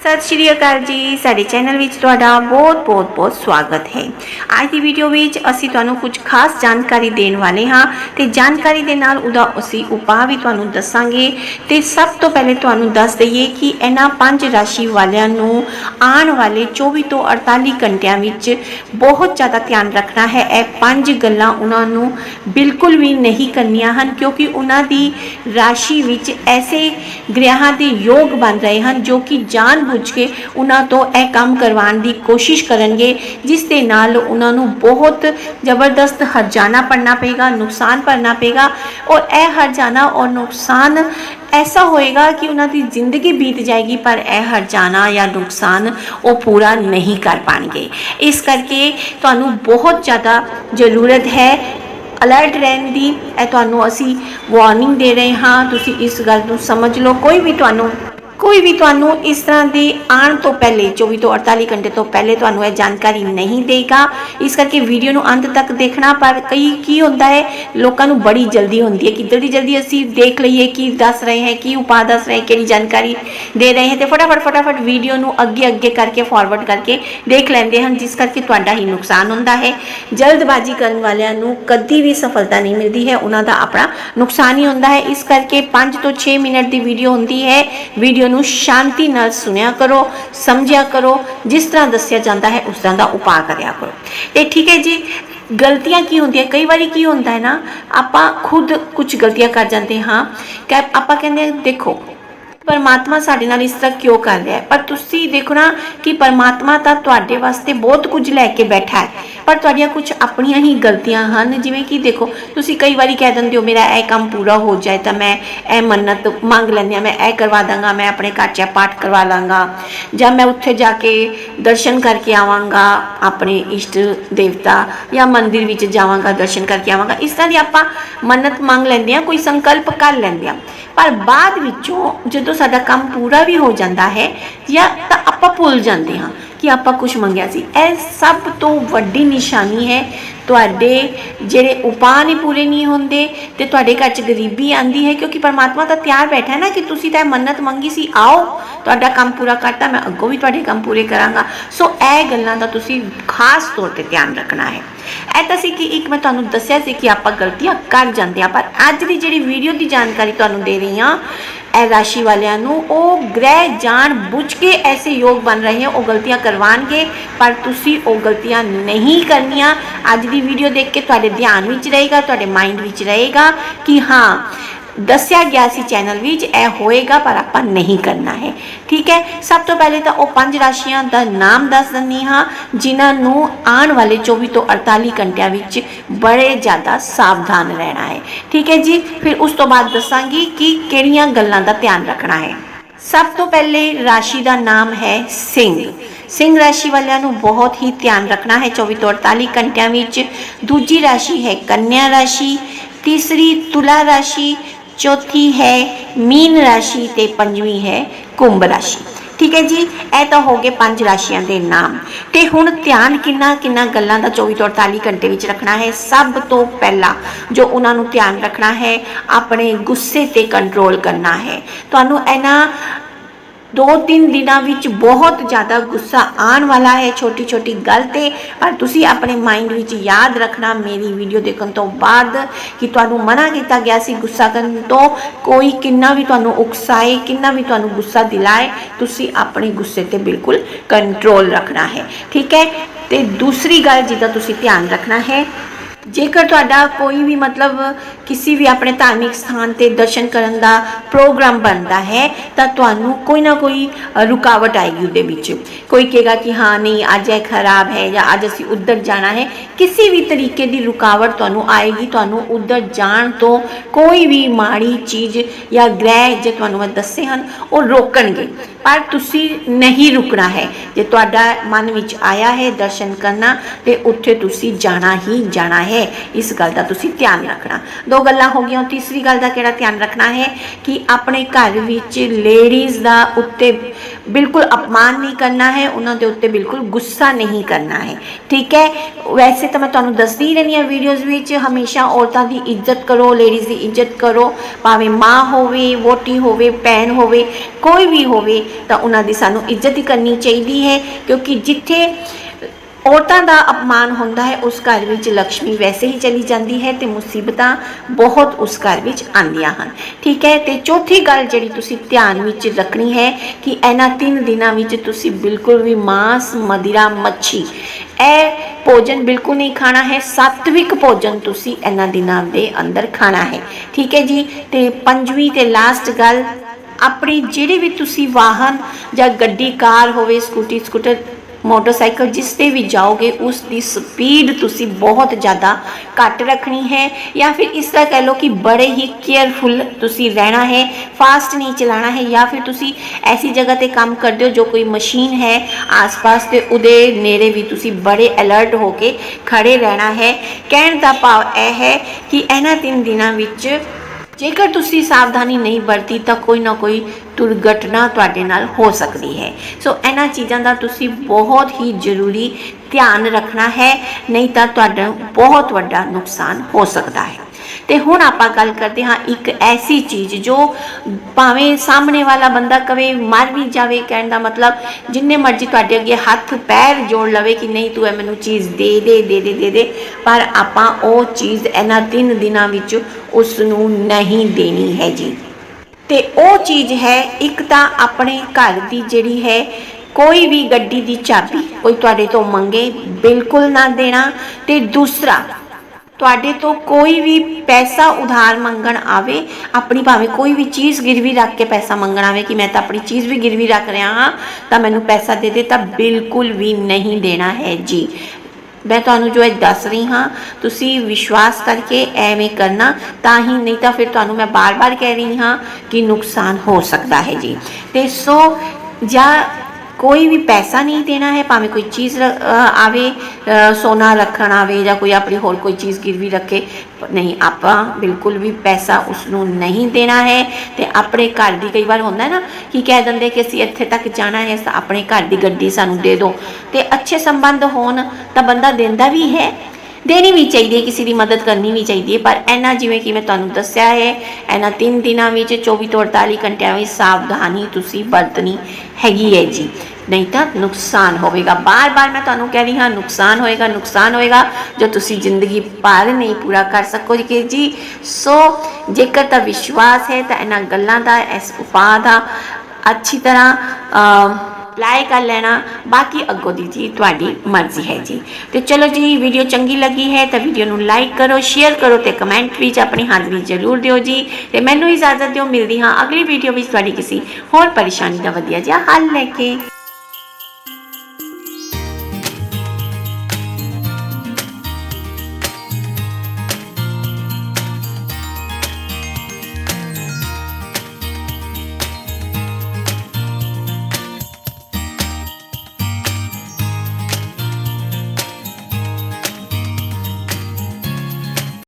ਸਤਿ ਸ਼੍ਰੀ ਅਕਾਲ ਜੀ। ਸਾਡੇ ਚੈਨਲ ਵਿੱਚ ਤੁਹਾਡਾ ਬਹੁਤ-ਬਹੁਤ ਬਹੁਤ ਸਵਾਗਤ ਹੈ। ਅੱਜ ਦੀ ਵੀਡੀਓ ਵਿੱਚ ਅਸੀਂ ਤੁਹਾਨੂੰ ਕੁਝ ਖਾਸ ਜਾਣਕਾਰੀ ਦੇਣ ਵਾਲੇ ਹਾਂ ਤੇ ਜਾਣਕਾਰੀ ਦੇ ਨਾਲ ਉਹਦਾ ਅਸੀਂ ਉਪਾਅ ਵੀ ਤੁਹਾਨੂੰ ਦੱਸਾਂਗੇ। ਤੇ ਸਭ ਤੋਂ ਪਹਿਲੇ ਤੁਹਾਨੂੰ ਦੱਸ ਦਈਏ ਕਿ ਇਹਨਾਂ ਪੰਜ ਰਾਸ਼ੀ ਵਾਲਿਆਂ ਨੂੰ ਆਉਣ ਵਾਲੇ 24 ਤੋਂ 48 ਘੰਟਿਆਂ ਵਿੱਚ ਬਹੁਤ ਜ਼ਿਆਦਾ ਧਿਆਨ ਰੱਖਣਾ ਹੈ। ਇਹ ਪੰਜ ਗੱਲਾਂ ਉਹਨਾਂ ਨੂੰ ਬਿਲਕੁਲ ਵੀ ਨਹੀਂ ਕਰਨੀਆਂ ਹਨ ਕਿਉਂਕਿ ਉਹਨਾਂ ਦੀ ਰਾਸ਼ੀ ਵਿੱਚ ਐਸੇ ਗ੍ਰਹਿਾਂ ਦੇ ਯੋਗ ਬਣ ਰਹੇ ਹਨ ਜੋ ਕਿ ਜਾਨ ਬੁੱਝ ਕੇ ਉਹਨਾਂ ਤੋਂ ਇਹ ਕੰਮ ਕਰਵਾਉਣ ਦੀ ਕੋਸ਼ਿਸ਼ ਕਰਨਗੇ, ਜਿਸ ਦੇ ਨਾਲ ਉਹਨਾਂ ਨੂੰ ਬਹੁਤ ਜ਼ਬਰਦਸਤ ਹਰਜਾਨਾ ਪੜਨਾ ਪਏਗਾ, ਨੁਕਸਾਨ ਭਰਨਾ ਪਏਗਾ ਔਰ ਇਹ ਹਰਜਾਨਾ ਔਰ ਨੁਕਸਾਨ ਐਸਾ ਹੋਏਗਾ ਕਿ ਉਹਨਾਂ ਦੀ ਜ਼ਿੰਦਗੀ ਬੀਤ ਜਾਏਗੀ, ਪਰ ਇਹ ਹਰਜਾਨਾ ਜਾਂ ਨੁਕਸਾਨ ਉਹ ਪੂਰਾ ਨਹੀਂ ਕਰ ਪਾਣਗੇ। ਇਸ ਕਰਕੇ ਤੁਹਾਨੂੰ ਬਹੁਤ ਜ਼ਿਆਦਾ ਜ਼ਰੂਰਤ ਹੈ ਅਲਰਟ ਰਹਿਣ ਦੀ। ਇਹ ਤੁਹਾਨੂੰ ਅਸੀਂ ਵਾਰਨਿੰਗ ਦੇ ਰਹੇ ਹਾਂ। ਤੁਸੀਂ ਇਸ ਗੱਲ ਨੂੰ ਸਮਝ ਲਓ। ਕੋਈ ਵੀ ਤੁਹਾਨੂੰ ਕੋਈ ਵੀ ਤੁਹਾਨੂੰ ਇਸ ਤਰ੍ਹਾਂ ਦੇ ਆਉਣ ਤੋਂ ਪਹਿਲੇ 24 ਤੋਂ 48 ਘੰਟੇ ਤੋਂ ਪਹਿਲੇ ਤੁਹਾਨੂੰ ਇਹ ਜਾਣਕਾਰੀ ਨਹੀਂ ਦੇਗਾ। ਇਸ ਕਰਕੇ ਵੀਡੀਓ ਨੂੰ ਅੰਤ ਤੱਕ ਦੇਖਣਾ, ਪਰ ਕਈ ਕੀ ਹੁੰਦਾ ਹੈ, ਲੋਕਾਂ ਨੂੰ ਬੜੀ ਜਲਦੀ ਹੁੰਦੀ ਹੈ ਕਿ ਜਲਦੀ ਜਲਦੀ ਅਸੀਂ ਦੇਖ ਲਈਏ ਕੀ ਦੱਸ ਰਹੇ ਹੈ, ਕੀ ਉਪਾਅ ਦੱਸ ਰਹੇ ਕਿਹੜੀ ਜਾਣਕਾਰੀ ਦੇ ਰਹੇ ਹੈ ਤੇ ਫਟਾਫਟ ਫਟਾਫਟ ਵੀਡੀਓ ਨੂੰ ਅੱਗੇ ਅੱਗੇ ਕਰਕੇ ਫਾਰਵਰਡ ਕਰਕੇ ਦੇਖ ਲੈਂਦੇ ਹਨ, ਜਿਸ ਕਰਕੇ ਤੁਹਾਡਾ ਹੀ ਨੁਕਸਾਨ ਹੁੰਦਾ ਹੈ। ਜਲਦਬਾਜ਼ੀ ਕਰਨ ਵਾਲਿਆਂ ਨੂੰ ਕਦੀ ਵੀ ਸਫਲਤਾ ਨਹੀਂ ਮਿਲਦੀ ਹੈ, ਉਹਨਾਂ ਦਾ ਆਪਣਾ ਨੁਕਸਾਨ ਹੀ ਹੁੰਦਾ ਹੈ। ਇਸ ਕਰਕੇ 5 ਤੋਂ 6 ਮਿੰਟ ਦੀ ਵੀਡੀਓ ਹੁੰਦੀ ਹੈ। ਵੀਡੀਓ ਨੂੰ ਸ਼ਾਂਤੀ ਨਾਲ ਸੁਣਿਆ ਕਰੋ, ਸਮਝਿਆ ਕਰੋ, ਜਿਸ ਤਰ੍ਹਾਂ ਦੱਸਿਆ ਜਾਂਦਾ ਹੈ, ਉਸ ਤਰ੍ਹਾਂ ਦਾ ਉਪਾਅ ਕਰਿਆ ਕਰੋ। ਤੇ ਠੀਕ ਹੈ ਜੀ, ਗਲਤੀਆਂ ਕੀ ਹੁੰਦੀਆਂ? ਕਈ ਵਾਰੀ ਕੀ ਹੁੰਦਾ ਹੈ ਨਾ, ਆਪਾਂ ਖੁਦ ਕੁਝ ਗਲਤੀਆਂ ਕਰ ਜਾਂਦੇ ਹਾਂ। ਕਿ ਆਪਾਂ ਕਹਿੰਦੇ ਦੇਖੋ ਪਰਮਾਤਮਾ ਸਾਡੇ ਨਾਲ ਇਸ ਤਰ੍ਹਾਂ ਕਿਉਂ ਕਰ ਰਿਹਾ ਹੈ? ਪਰ ਤੁਸੀਂ ਦੇਖੋ ਨਾ ਕਿ ਪਰਮਾਤਮਾ ਤਾਂ ਤੁਹਾਡੇ ਵਾਸਤੇ ਬਹੁਤ ਕੁਝ ਲੈ ਕੇ ਬੈਠਾ ਹੈ। ਪਰ ਤੁਹਾਡੀਆਂ ਕੁਝ ਆਪਣੀਆਂ ਹੀ ਗਲਤੀਆਂ ਹਨ। ਜਿਵੇਂ ਕਿ ਦੇਖੋ, ਤੁਸੀਂ ਕਈ ਵਾਰੀ ਕਹਿ ਦਿੰਦੇ ਹੋ, ਮੇਰਾ ਇਹ ਕੰਮ ਪੂਰਾ ਹੋ ਜਾਏ ਤਾਂ ਮੈਂ ਇਹ ਮੰਨਤ ਮੰਗ ਲੈਂਦੀ ਹਾਂ, ਮੈਂ ਇਹ ਕਰਵਾ ਦਾਂਗਾ, ਮੈਂ ਆਪਣੇ ਘਰ 'ਚ ਪਾਠ ਕਰਵਾ ਲਾਂਗਾ। ਜਾਂ ਮੈਂ ਉੱਥੇ ਜਾ ਕੇ ਦਰਸ਼ਨ ਕਰਕੇ ਆਵਾਂਗਾ, ਆਪਣੇ ਇਸ਼ਟ ਦੇਵਤਾ ਜਾਂ ਮੰਦਿਰ ਵਿੱਚ ਜਾਵਾਂਗਾ, ਦਰਸ਼ਨ ਕਰਕੇ ਆਵਾਂਗਾ। ਇਸ ਤਰ੍ਹਾਂ ਦੀ ਆਪਾਂ ਮੰਨਤ ਮੰਗ ਲੈਂਦੇ ਹਾਂ, ਕੋਈ ਸੰਕਲਪ ਕਰ ਲੈਂਦੇ ਹਾਂ। ਪਰ ਬਾਅਦ ਵਿੱਚੋਂ ਜਦੋਂ ਸਾਡਾ ਕੰਮ ਪੂਰਾ ਵੀ ਹੋ ਜਾਂਦਾ ਹੈ ਜਾਂ ਤਾਂ ਆਪਾਂ ਭੁੱਲ ਜਾਂਦੇ ਹਾਂ। ਕਿ ਆਪਾਂ ਕੁਝ ਮੰਗਿਆ ਸੀ। ਇਹ ਸਭ ਤੋਂ ਵੱਡੀ ਨਿਸ਼ਾਨੀ ਹੈ, ਤੁਹਾਡੇ ਜਿਹੜੇ ਉਪਾਅ ਨੇ ਪੂਰੇ ਨਹੀਂ ਹੁੰਦੇ ਤੇ ਤੁਹਾਡੇ ਘਰ 'ਚ ਗਰੀਬੀ ਆਂਦੀ ਹੈ, ਕਿਉਂਕਿ ਪਰਮਾਤਮਾ ਤਾਂ ਤਿਆਰ ਬੈਠਾ ਹੈ ਨਾ ਕਿ ਤੁਸੀਂ ਤਾਂ ਇਹ ਮੰਨਤ ਮੰਗੀ ਸੀ, ਆਓ, ਤੁਹਾਡਾ ਕੰਮ ਪੂਰਾ ਕਰਤਾ, ਮੈਂ ਅੱਗੋਂ ਵੀ ਤੁਹਾਡੇ ਕੰਮ ਪੂਰੇ ਕਰਾਂਗਾ। ਸੋ ਇਹ ਗੱਲਾਂ ਦਾ ਤੁਸੀਂ ਖਾਸ ਤੌਰ ਤੇ ਧਿਆਨ ਰੱਖਣਾ ਹੈ। ਇਹ ਤਾਂ ਸੀ ਕਿ ਇੱਕ ਮੈਂ ਤੁਹਾਨੂੰ ਦੱਸਿਆ ਸੀ ਕਿ ਆਪਾਂ ਗਲਤੀਆਂ ਕਰ ਜਾਂਦੇ ਆ ਪਰ ਅੱਜ ਦੀ ਜਿਹੜੀ ਵੀਡੀਓ ਦੀ ਜਾਣਕਾਰੀ ਤੁਹਾਨੂੰ ਦੇ ਰਹੀ ਹਾਂ ਇਹ ਰਾਸ਼ੀ ਵਾਲਿਆਂ ਨੂੰ ਉਹ ਗ੍ਰਹਿ ਜਾਣ ਬੁੱਝ ਕੇ ਐਸੇ ਯੋਗ ਬਣ ਰਹੇ ਹੋ, ਉਹ ਗਲਤੀਆਂ ਕਰਵਾਣਗੇ, ਪਰ ਤੁਸੀਂ ਉਹ ਗਲਤੀਆਂ ਨਹੀਂ ਕਰਨੀਆਂ। ਅੱਜ ਦੀ ਵੀਡੀਓ ਦੇਖ ਕੇ ਤੁਹਾਡੇ ਧਿਆਨ ਵਿੱਚ ਰਹੇਗਾ, ਤੁਹਾਡੇ ਮਾਈਂਡ ਵਿੱਚ ਰਹੇਗਾ ਕਿ ਹਾਂ ਦੱਸਿਆ ਗਿਆ ਸੀ ਚੈਨਲ ਵਿੱਚ, ਇਹ ਹੋਏਗਾ ਪਰ ਆਪਾਂ ਨਹੀਂ ਕਰਨਾ ਹੈ। ਠੀਕ ਹੈ? ਸਭ ਤੋਂ ਪਹਿਲੇ ਤਾਂ ਉਹ ਪੰਜ ਰਾਸ਼ੀਆਂ ਦਾ ਨਾਮ ਦੱਸ ਦਿੰਨੀ ਹਾਂ, ਜਿਨ੍ਹਾਂ ਨੂੰ ਆਉਣ ਵਾਲੇ 24 ਤੋਂ 48 ਘੰਟਿਆਂ ਵਿੱਚ ਬੜੇ ਜ਼ਿਆਦਾ ਸਾਵਧਾਨ ਰਹਿਣਾ ਹੈ। ਠੀਕ ਹੈ ਜੀ? ਫਿਰ ਉਸ ਤੋਂ ਬਾਅਦ ਦੱਸਾਂਗੀ ਕਿ ਕਿਹੜੀਆਂ ਗੱਲਾਂ ਦਾ ਧਿਆਨ ਰੱਖਣਾ ਹੈ। ਸਭ ਤੋਂ ਪਹਿਲੇ ਰਾਸ਼ੀ ਦਾ ਨਾਮ ਹੈ ਸਿੰਘ। ਸਿੰਘ ਰਾਸ਼ੀ ਵਾਲਿਆਂ ਨੂੰ ਬਹੁਤ ਹੀ ਧਿਆਨ ਰੱਖਣਾ ਹੈ 24 ਤੋਂ 48 ਘੰਟਿਆਂ ਵਿੱਚ। ਦੂਜੀ ਰਾਸ਼ੀ ਹੈ ਕੰਨਿਆ ਰਾਸ਼ੀ। ਤੀਸਰੀ ਤੁਲਾ ਰਾਸ਼ੀ। ਚੌਥੀ ਹੈ, ਮੀਨ ਰਾਸ਼ੀ ਤੇ ਪੰਜਵੀਂ ਹੈ, ਕੁੰਭ ਰਾਸ਼ੀ। ਠੀਕ ਹੈ ਜੀ, ਇਹ ਤਾਂ ਹੋ ਗਏ ਪੰਜ ਰਾਸ਼ੀਆਂ ਦੇ ਨਾਮ। ਤੇ ਹੁਣ ਧਿਆਨ ਕਿੰਨਾ ਕਿੰਨਾ ਗੱਲਾਂ ਦਾ 24 ਤੋਂ 48 ਘੰਟੇ ਵਿੱਚ ਰੱਖਣਾ ਹੈ। ਸਭ ਤੋਂ ਪਹਿਲਾਂ ਜੋ ਉਹਨਾਂ ਨੂੰ ਧਿਆਨ ਰੱਖਣਾ ਹੈ, ਆਪਣੇ ਗੁੱਸੇ ਤੇ ਕੰਟਰੋਲ ਕਰਨਾ ਹੈ। ਤੁਹਾਨੂੰ ਇਹਨਾਂ ਦੋ ਤਿੰਨ ਦਿਨਾਂ ਵਿੱਚ ਬਹੁਤ ਜ਼ਿਆਦਾ ਗੁੱਸਾ ਆਉਣ ਵਾਲਾ ਹੈ ਛੋਟੀ ਛੋਟੀ ਗੱਲ ਤੇ। ਪਰ ਤੁਸੀਂ ਆਪਣੇ ਮਾਈਂਡ ਵਿੱਚ ਯਾਦ ਰੱਖਣਾ, ਮੇਰੀ ਵੀਡੀਓ ਦੇਖਣ ਤੋਂ ਬਾਅਦ ਕਿ ਤੁਹਾਨੂੰ ਮਨਾ ਕੀਤਾ ਗਿਆ ਸੀ ਗੁੱਸਾ ਕਰਨ ਤੋਂ, ਕੋਈ ਕਿੰਨਾ ਵੀ ਤੁਹਾਨੂੰ ਉਕਸਾਏ, ਕਿੰਨਾ ਵੀ ਤੁਹਾਨੂੰ ਗੁੱਸਾ ਦਿਲਾਏ, ਤੁਸੀਂ ਆਪਣੇ ਗੁੱਸੇ ਤੇ ਬਿਲਕੁਲ ਕੰਟਰੋਲ ਰੱਖਣਾ ਹੈ, ਠੀਕ ਹੈ? ਤੇ ਦੂਸਰੀ ਗੱਲ ਜਿਹਦਾ ਤੁਸੀਂ ਧਿਆਨ ਰੱਖਣਾ ਹੈ ਜੇਕਰ ਤੁਹਾਡਾ ਕੋਈ ਵੀ ਮਤਲਬ ਕਿਸੇ ਵੀ ਆਪਣੇ ਧਾਰਮਿਕ ਸਥਾਨ ਤੇ ਦਰਸ਼ਨ ਕਰਨ ਦਾ ਪ੍ਰੋਗਰਾਮ ਬਣਦਾ ਹੈ, ਤਾਂ ਤੁਹਾਨੂੰ ਕੋਈ ਨਾ ਕੋਈ ਰੁਕਾਵਟ ਆਏਗੀ ਉਹਦੇ ਵਿੱਚ। ਕੋਈ ਕਹੇਗਾ ਕਿ ਹਾਂ, ਨਹੀਂ, ਅੱਜ ਇਹ ਖਰਾਬ ਹੈ ਜਾਂ ਅੱਜ ਅਸੀਂ ਉੱਧਰ ਜਾਣਾ ਹੈ, ਕਿਸੇ ਵੀ ਤਰੀਕੇ ਦੀ ਰੁਕਾਵਟ ਤੁਹਾਨੂੰ ਆਏਗੀ। ਤੁਹਾਨੂੰ ਉੱਧਰ ਜਾਣ ਤੋਂ ਕੋਈ ਵੀ ਮਾੜੀ ਚੀਜ਼ ਜਾਂ ਗ੍ਰਹਿ ਜੇ ਤੁਹਾਨੂੰ ਮੈਂ ਦੱਸੇ ਹਨ, ਉਹ ਰੋਕਣਗੇ। ਪਰ ਤੁਸੀਂ ਨਹੀਂ ਰੁਕਣਾ ਹੈ। ਜੇ ਤੁਹਾਡਾ ਮਨ ਵਿੱਚ ਆਇਆ ਹੈ ਦਰਸ਼ਨ ਕਰਨਾ, ਤੇ ਉੱਥੇ ਤੁਸੀਂ ਜਾਣਾ ਹੀ ਜਾਣਾ ਹੈ। ਇਸ ਗੱਲ ਦਾ ਤੁਸੀਂ ਧਿਆਨ ਰੱਖਣਾ। ਦੋ ਗੱਲਾਂ ਹੋ ਗਈਆਂ। ਤੀਸਰੀ ਗੱਲ ਦਾ ਕਿਹੜਾ ਧਿਆਨ ਰੱਖਣਾ ਹੈ ਕਿ ਆਪਣੇ ਘਰ ਵਿੱਚ ਲੇਡੀਜ਼ ਦਾ ਉੱਤੇ ਬਿਲਕੁਲ ਅਪਮਾਨ ਨਹੀਂ ਕਰਨਾ ਹੈ। ਉਹਨਾਂ ਦੇ ਉੱਤੇ ਬਿਲਕੁਲ ਗੁੱਸਾ ਨਹੀਂ ਕਰਨਾ ਹੈ। ਠੀਕ ਹੈ? ਵੈਸੇ ਤਾਂ ਮੈਂ ਤੁਹਾਨੂੰ ਦੱਸਦੀ ਰਹਿੰਦੀ ਹਾਂ ਵੀਡੀਓਜ਼ ਵਿੱਚ। ਹਮੇਸ਼ਾ ਔਰਤਾਂ ਦੀ ਇੱਜ਼ਤ ਕਰੋ ਲੇਡੀਜ਼ ਦੀ ਇੱਜ਼ਤ ਕਰੋ। ਭਾਵੇਂ ਮਾਂ ਹੋਵੇ ਵੋਟੀ ਹੋਵੇ, ਭੈਣ ਹੋਵੇ, ਕੋਈ ਵੀ ਹੋਵੇ, ਤਾਂ ਉਹਨਾਂ ਦੀ ਸਾਨੂੰ ਇੱਜ਼ਤ ਹੀ ਕਰਨੀ ਚਾਹੀਦੀ ਹੈ। ਕਿਉਂਕਿ ਜਿੱਥੇ ਔਰਤਾਂ ਦਾ ਅਪਮਾਨ ਹੁੰਦਾ ਹੈ, ਉਸ ਘਰ ਵਿੱਚ ਲక్ష్ਮੀ ਵੈਸੇ ਹੀ ਚਲੀ ਜਾਂਦੀ ਹੈ ਤੇ ਮੁਸੀਬਤਾਂ ਬਹੁਤ ਉਸ ਘਰ ਵਿੱਚ ਆਉਂਦੀਆਂ ਹਨ। ਠੀਕ ਹੈ, ਤੇ ਚੌਥੀ ਗੱਲ ਜਿਹੜੀ ਤੁਸੀਂ ਧਿਆਨ ਵਿੱਚ ਰੱਖਣੀ ਹੈ ਕਿ ਇਹਨਾਂ ਤਿੰਨ ਦਿਨਾਂ ਵਿੱਚ ਤੁਸੀਂ ਬਿਲਕੁਲ ਵੀ ਮਾਸ ਮਦਿਰਾ ਮੱਛੀ, ਇਹ ਭੋਜਨ ਬਿਲਕੁਲ ਨਹੀਂ ਖਾਣਾ ਹੈ, ਸਾਤਵਿਕ ਭੋਜਨ ਤੁਸੀਂ ਇਹਨਾਂ ਦਿਨਾਂ ਦੇ ਅੰਦਰ ਖਾਣਾ ਹੈ। ਠੀਕ ਹੈ ਜੀ, ਤੇ ਪੰਜਵੀਂ ਤੇ ਲਾਸਟ ਗੱਲ, ਆਪਣੀ ਜਿਹੜੀ ਵੀ ਤੁਸੀਂ ਵਾਹਨ ਜਾਂ ਗੱਡੀ, ਕਾਰ ਹੋਵੇ ਸਕੂਟੀ ਸਕੂਟਰ ਮੋਟਰਸਾਈਕਲ ਜਿਸ ਤੇ ਵੀ ਜਾਓਗੇ, ਉਸ ਦੀ ਸਪੀਡ ਤੁਸੀਂ ਬਹੁਤ ਜ਼ਿਆਦਾ ਘੱਟ ਰੱਖਣੀ ਹੈ। ਜਾਂ ਫਿਰ ਇਸ ਤਰ੍ਹਾਂ ਕਹਿ ਲਓ ਕਿ ਬੜੇ ਹੀ ਕੇਅਰਫੁਲ ਤੁਸੀਂ ਰਹਿਣਾ ਹੈ ਫਾਸਟ ਨਹੀਂ ਚਲਾਣਾ ਹੈ, ਜਾਂ ਫਿਰ ਤੁਸੀਂ ਐਸੀ ਜਗ੍ਹਾ ਤੇ ਕੰਮ ਕਰਦੇ ਹੋ ਜੋ ਕੋਈ ਮਸ਼ੀਨ ਹੈ, ਆਸ-ਪਾਸ ਤੇ ਉਹਦੇ ਨੇੜੇ ਵੀ ਤੁਸੀਂ ਬੜੇ ਅਲਰਟ ਹੋ ਕੇ ਖੜੇ ਰਹਿਣਾ ਹੈ। ਕਹਿਣ ਦਾ ਭਾਵ ਇਹ ਹੈ ਕਿ ਇਹਨਾਂ ਤਿੰਨ ਦਿਨਾਂ ਵਿੱਚ ਜੇਕਰ ਤੁਸੀਂ ਸਾਵਧਾਨੀ ਨਹੀਂ ਵਰਤੀ ਤਾਂ ਕੋਈ ਨਾ ਕੋਈ ਦੁਰਘਟਨਾ ਤੁਹਾਡੇ ਨਾਲ ਹੋ ਸਕਦੀ ਹੈ। ਸੋ ਇਹਨਾਂ ਚੀਜ਼ਾਂ ਦਾ ਤੁਸੀਂ ਬਹੁਤ ਹੀ ਜ਼ਰੂਰੀ ਧਿਆਨ ਰੱਖਣਾ ਹੈ, ਨਹੀਂ ਤਾਂ ਤੁਹਾਡਾ ਬਹੁਤ ਵੱਡਾ ਨੁਕਸਾਨ ਹੋ ਸਕਦਾ ਹੈ। ਤੇ ਹੁਣ ਆਪਾਂ ਗੱਲ ਕਰਦੇ ਹਾਂ ਇੱਕ ਐਸੀ ਚੀਜ਼ ਜੋ ਭਾਵੇਂ ਸਾਹਮਣੇ ਵਾਲਾ ਬੰਦਾ ਕਵੇ, ਮਰ ਵੀ ਜਾਵੇ ਕਹਿਣ ਦਾ ਮਤਲਬ, ਜਿੰਨੇ ਮਰਜ਼ੀ ਤੁਹਾਡੇ ਅੱਗੇ ਹੱਥ ਪੈਰ ਜੋੜ ਲਵੇ ਕਿ ਨਹੀਂ ਤੂੰ ਇਹ ਮੈਨੂੰ ਚੀਜ਼ ਦੇ ਦੇ ਦੇ ਦੇ ਦੇ ਦੇ, ਪਰ ਆਪਾਂ ਉਹ ਚੀਜ਼ ਇਹਨਾਂ ਤਿੰਨ ਦਿਨਾਂ ਵਿੱਚ ਉਸ ਨੂੰ ਨਹੀਂ ਦੇਣੀ ਹੈ ਜੀ ਤੇ ਉਹ ਚੀਜ਼ ਹੈ ਇੱਕ ਤਾਂ ਆਪਣੇ ਘਰ ਦੀ ਜਿਹੜੀ ਹੈ, ਕੋਈ ਵੀ ਗੱਡੀ ਦੀ ਚਾਬੀ ਕੋਈ ਤੁਹਾਡੇ ਤੋਂ ਮੰਗੇ, ਬਿਲਕੁਲ ਨਾ ਦੇਣਾ, ਤੇ ਦੂਸਰਾ ਤੁਹਾਡੇ ਤੋਂ ਕੋਈ ਵੀ ਪੈਸਾ ਉਧਾਰ ਮੰਗਣ ਆਵੇ, ਆਪਣੀ ਭਾਵੇਂ ਕੋਈ ਵੀ ਚੀਜ਼ ਗਿਰਵੀ ਰੱਖ ਕੇ ਪੈਸਾ ਮੰਗਣ ਆਵੇ ਕਿ ਮੈਂ ਤਾਂ ਆਪਣੀ ਚੀਜ਼ ਵੀ ਗਿਰਵੀ ਰੱਖ ਰਿਹਾ ਹਾਂ, ਤਾਂ ਮੈਨੂੰ ਪੈਸਾ ਦੇ ਦੇ ਤਾਂ ਬਿਲਕੁਲ ਵੀ ਨਹੀਂ ਦੇਣਾ ਹੈ ਜੀ। ਮੈਂ ਤੁਹਾਨੂੰ ਜੋ ਇਹ ਦੱਸ ਰਹੀ ਹਾਂ, ਤੁਸੀਂ ਵਿਸ਼ਵਾਸ ਕਰਕੇ ਐਵੇਂ ਕਰਨਾ ਤਾਂ ਹੀ ਨਹੀਂ ਤਾਂ ਫਿਰ ਤੁਹਾਨੂੰ ਮੈਂ ਬਾਰ-ਬਾਰ ਕਹਿ ਰਹੀ ਹਾਂ ਕਿ ਨੁਕਸਾਨ ਹੋ ਸਕਦਾ ਹੈ ਜੀ। ਤੇ ਸੋ, ਜਾਂ ਕੋਈ ਵੀ ਪੈਸਾ ਨਹੀਂ ਦੇਣਾ ਹੈ, ਭਾਵੇਂ ਕੋਈ ਚੀਜ਼ ਆਵੇ ਸੋਨਾ ਰੱਖਣ ਆਵੇ ਜਾਂ ਕੋਈ ਆਪਣੀ ਹੋਰ ਕੋਈ ਚੀਜ਼ ਗਿਰਵੀ ਰੱਖੇ, ਨਹੀਂ, ਆਪਾਂ ਬਿਲਕੁਲ ਵੀ ਪੈਸਾ ਉਸ ਨੂੰ ਨਹੀਂ ਦੇਣਾ ਹੈ ਤੇ ਆਪਣੇ ਘਰ ਦੀ ਕਈ ਵਾਰ ਹੁੰਦਾ ਹੈ ਨਾ ਕਿ ਕਹਿ ਦਿੰਦੇ ਕਿ ਅਸੀਂ ਇੱਥੇ ਤੱਕ ਜਾਣਾ ਹੈ, ਤਾਂ ਆਪਣੇ ਘਰ ਦੀ ਗੱਡੀ ਸਾਨੂੰ ਦੇ ਦਿਓ ਤੇ ਅੱਛੇ ਸੰਬੰਧ ਹੋਣ ਤਾਂ ਬੰਦਾ ਦਿੰਦਾ ਵੀ ਹੈ। ਦੇਣੀ ਵੀ ਚਾਹੀਦੀ ਹੈ ਕਿਸੇ ਦੀ ਮਦਦ ਕਰਨੀ ਵੀ ਚਾਹੀਦੀ ਹੈ। ਪਰ ਇਹਨਾਂ ਜਿਵੇਂ ਕਿ ਮੈਂ ਤੁਹਾਨੂੰ ਦੱਸਿਆ ਹੈ, ਇਹਨਾਂ ਤਿੰਨ ਦਿਨਾਂ ਵਿੱਚ 24 ਤੋਂ 48 ਘੰਟਿਆਂ ਵਿੱਚ ਸਾਵਧਾਨੀ ਤੁਸੀਂ ਵਰਤਣੀ ਹੈਗੀ ਹੈ ਜੀ। ਨਹੀਂ ਤਾਂ ਨੁਕਸਾਨ ਹੋਵੇਗਾ। ਬਾਰ-ਬਾਰ ਮੈਂ ਤੁਹਾਨੂੰ ਕਹਿ ਰਹੀ ਹਾਂ, ਨੁਕਸਾਨ ਹੋਏਗਾ ਨੁਕਸਾਨ ਹੋਏਗਾ, ਜੋ ਤੁਸੀਂ ਜ਼ਿੰਦਗੀ ਭਰ ਨਹੀਂ ਪੂਰਾ ਕਰ ਸਕੋਗੇ ਜੀ। ਸੋ ਜੇਕਰ ਤਾਂ ਵਿਸ਼ਵਾਸ ਹੈ ਤਾਂ ਇਹਨਾਂ ਗੱਲਾਂ ਦਾ, ਇਸ ਉਪਾਅ ਦਾ ਅੱਛੀ ਤਰ੍ਹਾਂ ਅਪਲਾਈ ਕਰ ਲੈਣਾ। ਬਾਕੀ ਅੱਗੋਂ ਦੀ ਜੀ ਤੁਹਾਡੀ ਮਰਜ਼ੀ ਹੈ ਜੀ। ਤੇ ਚਲੋ ਜੀ ਵੀਡੀਓ ਚੰਗੀ ਲੱਗੀ ਹੈ ਤਾਂ ਵੀਡੀਓ ਨੂੰ ਲਾਈਕ ਕਰੋ ਸ਼ੇਅਰ ਕਰੋ ਤੇ ਕਮੈਂਟ ਵਿੱਚ ਆਪਣੀ ਹਾਜ਼ਰੀ ਜ਼ਰੂਰ ਦਿਓ ਜੀ। ਤੇ ਮੈਨੂੰ ਇਜਾਜ਼ਤ ਦਿਓ, ਮਿਲਦੀ ਹਾਂ ਅਗਲੀ ਵੀਡੀਓ ਵਿੱਚ ਤੁਹਾਡੀ ਕਿਸੇ ਹੋਰ ਪਰੇਸ਼ਾਨੀ ਦਾ ਵਧੀਆ ਜਿਹਾ ਹੱਲ ਲੈ ਕੇ।